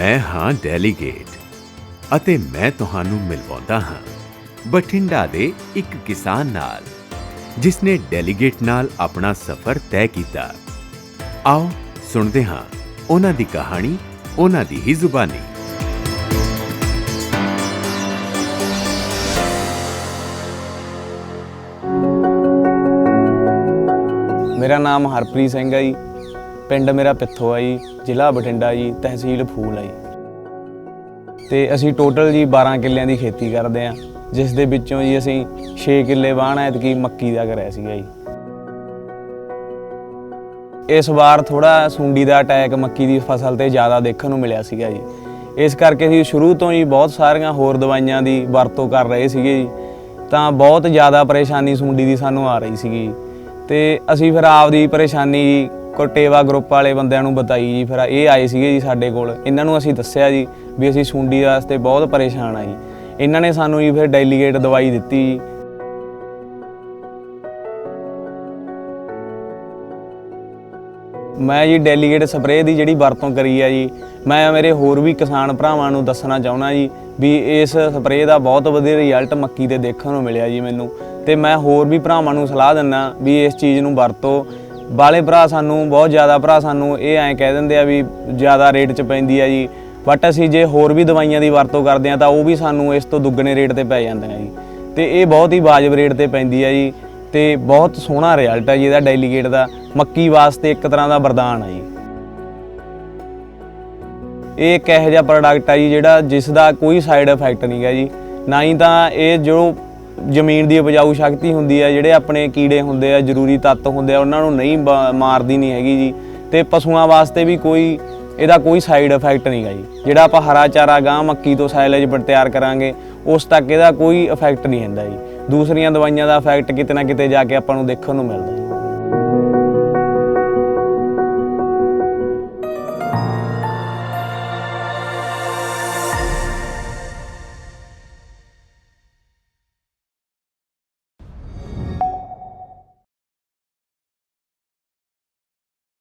ਮੈਂ ਹਾਂ ਡੈਲੀਗੇਟ ਅਤੇ ਮੈਂ ਤੁਹਾਨੂੰ ਮਿਲਵਾਉਂਦਾ ਹਾਂ। ਬਠਿੰਡਾ ਦੇ ਇੱਕ ਕਿਸਾਨ ਨਾਲ ਜਿਸ ਨੇ ਡੈਲੀਗੇਟ ਨਾਲ ਆਪਣਾ ਸਫ਼ਰ ਤੈਅ ਕੀਤਾ। ਆਓ ਸੁਣਦੇ ਹਾਂ ਉਹਨਾਂ ਦੀ ਕਹਾਣੀ, ਉਹਨਾਂ ਦੀ ਹੀ ਜ਼ੁਬਾਨੀ। ਮੇਰਾ ਨਾਮ ਹਰਪ੍ਰੀਤ ਸਿੰਘ ਹੈ ਜੀ। ਪਿੰਡ ਮੇਰਾ ਪਿੱਥੋ ਆ ਜੀ, ਜ਼ਿਲ੍ਹਾ ਬਠਿੰਡਾ ਜੀ, ਤਹਿਸੀਲ ਫੂਲ ਆ ਜੀ। ਤੇ ਅਸੀਂ ਟੋਟਲ ਜੀ 12 ਕਿੱਲਿਆਂ ਦੀ ਖੇਤੀ ਕਰਦੇ ਆ, ਜਿਸ ਦੇ ਵਿੱਚੋਂ ਜੀ ਅਸੀਂ 6 ਕਿੱਲੇ ਵਾਹਣ ਐਤਕੀ ਮੱਕੀ ਦਾ ਕਰਿਆ ਸੀਗਾ ਜੀ। ਇਸ ਵਾਰ ਥੋੜਾ ਸੁੰਡੀ ਦਾ ਅਟੈਕ ਮੱਕੀ ਦੀ ਫਸਲ ਤੇ ਜ਼ਿਆਦਾ ਦੇਖਣ ਨੂੰ ਮਿਲਿਆ ਸੀਗਾ ਜੀ। ਇਸ ਕਰਕੇ ਅਸੀਂ ਸ਼ੁਰੂ ਤੋਂ ਹੀ ਬਹੁਤ ਸਾਰੀਆਂ ਹੋਰ ਦਵਾਈਆਂ ਦੀ ਵਰਤੋਂ ਕਰ ਰਹੇ ਸੀਗੇ ਜੀ। ਤਾਂ ਬਹੁਤ ਜ਼ਿਆਦਾ ਪਰੇਸ਼ਾਨੀ ਸੁੰਡੀ ਦੀ ਸਾਨੂੰ ਆ ਰਹੀ ਸੀਗੀ ਜੀ। ਤੇ ਅਸੀਂ ਫਿਰ ਆਪਦੀ ਪਰੇਸ਼ਾਨੀ ਜੀ ਕੋਟੇਵਾ ਗਰੁੱਪ ਵਾਲੇ ਬੰਦਿਆਂ ਨੂੰ ਬਤਾਈ ਜੀ, ਫਿਰ ਇਹ ਆਏ ਸੀਗੇ ਜੀ ਸਾਡੇ ਕੋਲ। ਇਹਨਾਂ ਨੂੰ ਅਸੀਂ ਦੱਸਿਆ ਜੀ ਵੀ ਅਸੀਂ ਸੁੰਡੀ ਵਾਸਤੇ ਬਹੁਤ ਪਰੇਸ਼ਾਨ ਆ ਜੀ। ਇਹਨਾਂ ਨੇ ਸਾਨੂੰ ਜੀ ਫਿਰ ਡੈਲੀਗੇਟ ਦਵਾਈ ਦਿੱਤੀ ਜੀ। ਮੈਂ ਜੀ ਡੈਲੀਗੇਟ ਸਪਰੇਅ ਦੀ ਜਿਹੜੀ ਵਰਤੋਂ ਕਰੀ ਆ ਜੀ, ਮੈਂ ਮੇਰੇ ਹੋਰ ਵੀ ਕਿਸਾਨ ਭਰਾਵਾਂ ਨੂੰ ਦੱਸਣਾ ਚਾਹੁੰਦਾ ਜੀ ਵੀ ਇਸ ਸਪਰੇਅ ਦਾ ਬਹੁਤ ਵਧੀਆ ਰਿਜ਼ਲਟ ਮੱਕੀ ਤੇ ਦੇਖਣ ਨੂੰ ਮਿਲਿਆ ਜੀ ਮੈਨੂੰ। ਤੇ ਮੈਂ ਹੋਰ ਵੀ ਭਰਾਵਾਂ ਨੂੰ ਸਲਾਹ ਦਿੰਦਾ ਵੀ ਇਸ ਚੀਜ਼ ਨੂੰ ਵਰਤੋ। ਬਾਲੇ ਭਰਾ ਸਾਨੂੰ, ਬਹੁਤ ਜ਼ਿਆਦਾ ਭਰਾ ਸਾਨੂੰ ਇਹ ਐਂ ਕਹਿ ਦਿੰਦੇ ਆ ਵੀ ਜ਼ਿਆਦਾ ਰੇਟ 'ਚ ਪੈਂਦੀ ਆ ਜੀ। ਬਟ ਅਸੀਂ ਜੇ ਹੋਰ ਵੀ ਦਵਾਈਆਂ ਦੀ ਵਰਤੋਂ ਕਰਦੇ ਆ ਤਾਂ ਉਹ ਵੀ ਸਾਨੂੰ ਇਸ ਤੋਂ ਦੁੱਗਣੇ ਰੇਟ ਤੇ ਪੈ ਜਾਂਦੀਆਂ ਜੀ। ਤੇ ਇਹ ਬਹੁਤ ਹੀ ਵਾਜਬ ਰੇਟ ਤੇ ਪੈਂਦੀ ਆ ਜੀ ਤੇ ਬਹੁਤ ਸੋਹਣਾ ਰਿਜ਼ਲਟ ਆ ਜੀ ਇਹਦਾ ਡੈਲੀਗੇਟ ਦਾ। ਮੱਕੀ ਵਾਸਤੇ ਇੱਕ ਤਰ੍ਹਾਂ ਦਾ ਵਰਦਾਨ ਆ ਜੀ। ਇਹ ਇੱਕ ਇਹੋ ਜਿਹਾ ਪ੍ਰੋਡਕਟ ਆ ਜੀ ਜਿਹੜਾ ਜਿਸ ਦਾ ਕੋਈ ਸਾਈਡ ਇਫੈਕਟ ਨਹੀਂ ਗਾ ਜੀ। ਨਾ ਹੀ ਤਾਂ ਇਹ ਜੋ ਜ਼ਮੀਨ ਦੀ ਉਪਜਾਊ ਸ਼ਕਤੀ ਹੁੰਦੀ ਹੈ ਜਿਹੜੇ ਆਪਣੇ ਕੀੜੇ ਹੁੰਦੇ ਆ, ਜ਼ਰੂਰੀ ਤੱਤ ਹੁੰਦੇ ਆ, ਉਹਨਾਂ ਨੂੰ ਨਹੀਂ ਬ- ਮਾਰਦੀ ਨਹੀਂ ਹੈਗੀ ਜੀ। ਤੇ ਪਸ਼ੂਆਂ ਵਾਸਤੇ ਵੀ ਕੋਈ, ਇਹਦਾ ਕੋਈ ਸਾਈਡ ਇਫੈਕਟ ਨਹੀਂ ਗਾ ਜੀ। ਜਿਹੜਾ ਆਪਾਂ ਹਰਾ ਚਾਰਾ ਗਾਂ ਮੱਕੀ ਤੋਂ ਸਾਇਲੇਜ ਬਣ ਤਿਆਰ ਕਰਾਂਗੇ, ਉਸ ਤੱਕ ਇਹਦਾ ਕੋਈ ਇਫੈਕਟ ਨਹੀਂ ਹੁੰਦਾ ਜੀ। ਦੂਸਰੀਆਂ ਦਵਾਈਆਂ ਦਾ ਇਫੈਕਟ ਕਿਤੇ ਨਾ ਕਿਤੇ ਜਾ ਕੇ ਆਪਾਂ ਨੂੰ ਦੇਖਣ ਨੂੰ ਮਿਲਦਾ ਜੀ।